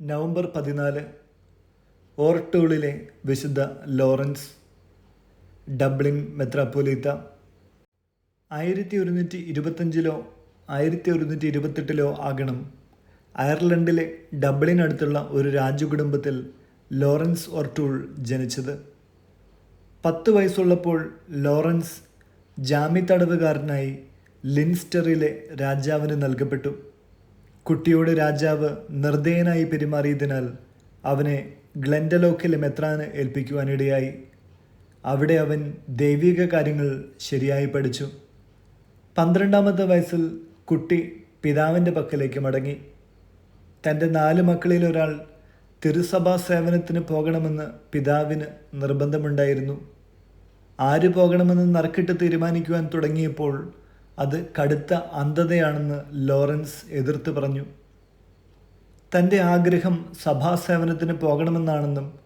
November പതിനാല് ഓർട്ടൂളിലെ വിശുദ്ധ Lawrence Dublin മെത്രാപ്പോലീത്ത. ആയിരത്തി ഒരുന്നൂറ്റി ഇരുപത്തഞ്ചിലോ ആയിരത്തി ഒരുന്നൂറ്റി ഇരുപത്തെട്ടിലോ ആകണം അയർലൻഡിലെ ഡബ്ലിനടുത്തുള്ള ഒരു രാജകുടുംബത്തിൽ ലോറൻസ് ഓർട്ടൂൾ ജനിച്ചത്. പത്ത് വയസ്സുള്ളപ്പോൾ ലോറൻസ് ജാമ്യത്തടവുകാരനായി ലിൻസ്റ്ററിലെ രാജാവിന് നൽകപ്പെട്ടു. കുട്ടിയോട് രാജാവ് നിർദ്ദയനായി പെരുമാറിയതിനാൽ അവനെ ഗ്ലെൻഡലോക്കിലെ മെത്രാന് ഏൽപ്പിക്കുവാനിടയായി. അവിടെ അവൻ ദൈവിക കാര്യങ്ങൾ ശരിയായി പഠിച്ചു. പന്ത്രണ്ടാമത്തെ വയസ്സിൽ കുട്ടി പിതാവിന്റെ പക്കലേക്ക് മടങ്ങി. തന്റെ നാല് മക്കളിൽ ഒരാൾ തിരുസഭാ സേവനത്തിന് പോകണമെന്ന് പിതാവിന് നിർബന്ധമുണ്ടായിരുന്നു. ആര് പോകണമെന്ന് നറുക്കിട്ട് തീരുമാനിക്കുവാൻ തുടങ്ങിയപ്പോൾ അത് കടുത്ത അന്ധതയാണെന്ന് ലോറൻസ് എതിർത്ത് പറഞ്ഞു. തന്റെ ആഗ്രഹം സഭാസേവനത്തിന് പോകണമെന്നാണെന്നും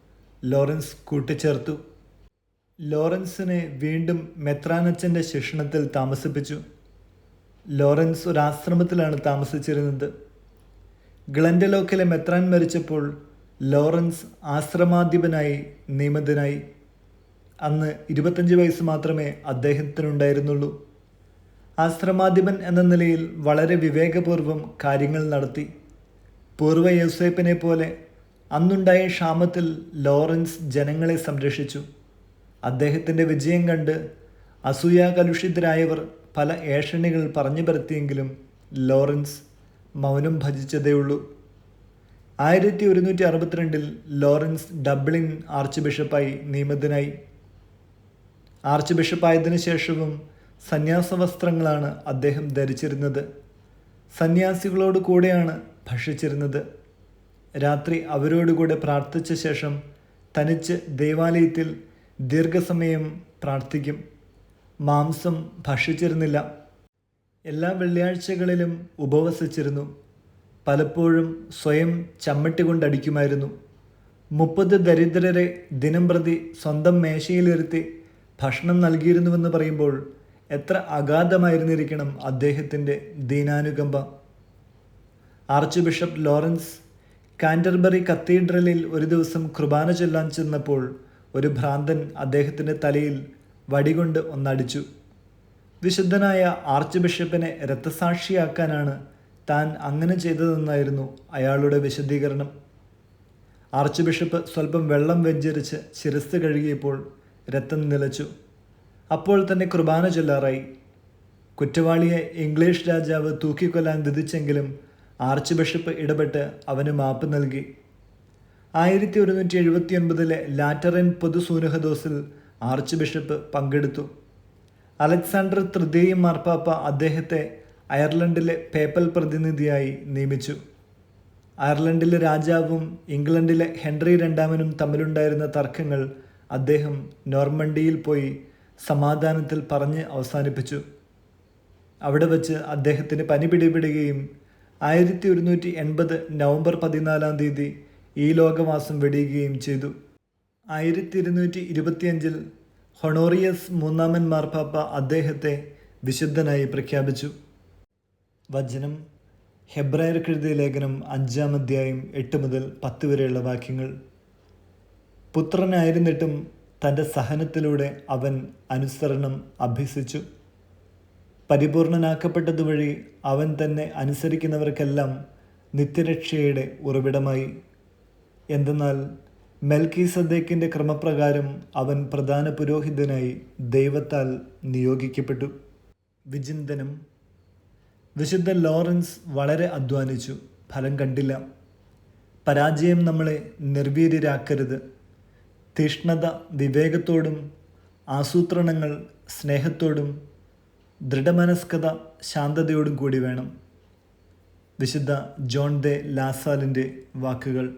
ലോറൻസ് കൂട്ടിച്ചേർത്തു. ലോറൻസിനെ വീണ്ടും മെത്രാനച്ചന്റെ ശിക്ഷണത്തിൽ താമസിപ്പിച്ചു. ലോറൻസ് ഒരു ആശ്രമത്തിലാണ് താമസിച്ചിരുന്നത്. ഗ്ലൻഡലോക്കിലെ മെത്രാൻ മരിച്ചപ്പോൾ ലോറൻസ് ആശ്രമാധിപനായി നിയമിതനായി. അന്ന് ഇരുപത്തഞ്ച് വയസ്സ് മാത്രമേ അദ്ദേഹത്തിനുണ്ടായിരുന്നുള്ളൂ. ആശ്രമാധിപൻ എന്ന നിലയിൽ വളരെ വിവേകപൂർവം കാര്യങ്ങൾ നടത്തി. പൂർവ യൂസേപ്പിനെ പോലെ അന്നുണ്ടായ ക്ഷാമത്തിൽ ലോറൻസ് ജനങ്ങളെ സംരക്ഷിച്ചു. അദ്ദേഹത്തിന്റെ വിജയം കണ്ട് അസൂയാകലുഷിതരായവർ പല ഏഷണികൾ പറഞ്ഞു പരത്തിയെങ്കിലും ലോറൻസ് മൗനം ഭജിച്ചതേയുള്ളൂ ആയിരത്തി ഒരുന്നൂറ്റി അറുപത്തിരണ്ടിൽ ലോറൻസ് ഡബ്ലിൻ ആർച്ച് ബിഷപ്പായി നിയമിതനായി. ആർച്ച് ബിഷപ്പായതിനു ശേഷവും സന്യാസ വസ്ത്രങ്ങളാണ് അദ്ദേഹം ധരിച്ചിരുന്നത്. സന്യാസികളോട് കൂടെയാണ് ഭക്ഷിച്ചിരുന്നത്. രാത്രി അവരോടുകൂടെ പ്രാർത്ഥിച്ച ശേഷം തനിച്ച് ദേവാലയത്തിൽ ദീർഘസമയം പ്രാർത്ഥിക്കും. മാംസം ഭക്ഷിച്ചിരുന്നില്ല. എല്ലാ വെള്ളിയാഴ്ചകളിലും ഉപവസിച്ചിരുന്നു. പലപ്പോഴും സ്വയം ചമ്മട്ടി കൊണ്ടടിക്കുമായിരുന്നു മുപ്പത് ദരിദ്രരെ ദിനം പ്രതി സ്വന്തം മേശയിലിരുത്തി ഭക്ഷണം നൽകിയിരുന്നുവെന്ന് പറയുമ്പോൾ എത്ര അഗാധമായിരുന്നിരിക്കണം അദ്ദേഹത്തിന്റെ ദീനാനുകമ്പ. ആർച്ച് ബിഷപ്പ് ലോറൻസ് കാന്റർബറി കത്തീഡ്രലിൽ ഒരു ദിവസം കുർബാന ചൊല്ലാൻ ചെന്നപ്പോൾ ഒരു ഭ്രാന്തൻ അദ്ദേഹത്തിന്റെ തലയിൽ വടികൊണ്ട് ഒന്നടിച്ചു. വിശുദ്ധനായ ആർച്ച് ബിഷപ്പിനെ രക്തസാക്ഷിയാക്കാനാണ് താൻ അങ്ങനെ ചെയ്തതെന്നായിരുന്നു അയാളുടെ വിശദീകരണം. ആർച്ച് ബിഷപ്പ് സ്വല്പം വെള്ളം വെഞ്ചരിച്ച് ശിരസ് കഴുകിയപ്പോൾ രക്തം നിലച്ചു. അപ്പോൾ തന്നെ കുർബാന ചൊല്ലാറായി. കുറ്റവാളിയെ ഇംഗ്ലീഷ് രാജാവ് തൂക്കിക്കൊല്ലാൻ ദിതിച്ചെങ്കിലും ആർച്ച് ബിഷപ്പ് ഇടപെട്ട് അവന് മാപ്പ് നൽകി. ആയിരത്തി ഒരുന്നൂറ്റി എഴുപത്തി ഒൻപതിലെ ലാറ്ററൻ പൊതുസൂനഹദോസിൽ ആർച്ച് ബിഷപ്പ് പങ്കെടുത്തു. അലക്സാണ്ടർ തൃതീയ മാർപ്പാപ്പ അദ്ദേഹത്തെ അയർലൻഡിലെ പേപ്പൽ പ്രതിനിധിയായി നിയമിച്ചു. അയർലൻഡിലെ രാജാവും ഇംഗ്ലണ്ടിലെ ഹെൻറി രണ്ടാമനും തമ്മിലുണ്ടായിരുന്ന തർക്കങ്ങൾ അദ്ദേഹം നോർമണ്ടിയിൽ പോയി സമാധാനത്തിൽ പറഞ്ഞ് അവസാനിപ്പിച്ചു. അവിടെ വച്ച് അദ്ദേഹത്തിന് പനി പിടിപെടുകയും ആയിരത്തി ഒരുന്നൂറ്റി എൺപത് നവംബർ പതിനാലാം തീയതി ഈ ലോകവാസം വെടിയുകയും ചെയ്തു. ആയിരത്തി ഇരുന്നൂറ്റി ഇരുപത്തിയഞ്ചിൽ ഹൊണോറിയസ് മൂന്നാമൻ മാർപ്പാപ്പ അദ്ദേഹത്തെ വിശുദ്ധനായി പ്രഖ്യാപിച്ചു. വചനം ഹെബ്രായർക്കെഴുതിയ ലേഖനം അഞ്ചാം അധ്യായം എട്ട് മുതൽ പത്ത് വരെയുള്ള വാക്യങ്ങൾ. പുത്രനായിരുന്നിട്ടും തന്റെ സഹനത്തിലൂടെ അവൻ അനുസരണം അഭ്യസിച്ചു. പരിപൂർണനാക്കപ്പെട്ടതുവഴി അവൻ തന്നെ അനുസരിക്കുന്നവർക്കെല്ലാം നിത്യരക്ഷയുടെ ഉറവിടമായി. എന്തെന്നാൽ മെൽക്കി സദ്ദേക്കിന്റെ ക്രമപ്രകാരം അവൻ പ്രധാന പുരോഹിതനായി ദൈവത്താൽ നിയോഗിക്കപ്പെട്ടു. വിചിന്തനം. വിശുദ്ധ ലോറൻസ് വളരെ അധ്വാനിച്ചു. ഫലം കണ്ടില്ല. പരാജയം നമ്മളെ നിർവീര്യരാക്കരുത്. തീഷ്ണത വിവേകത്തോടും ആസൂത്രണങ്ങൾ സ്നേഹത്തോടും ദൃഢമനസ്കത ശാന്തതയോടും കൂടി വേണം. വിശുദ്ധ ജോൺ ദെ ലാസാലിന്റെ വാക്കുകൾ.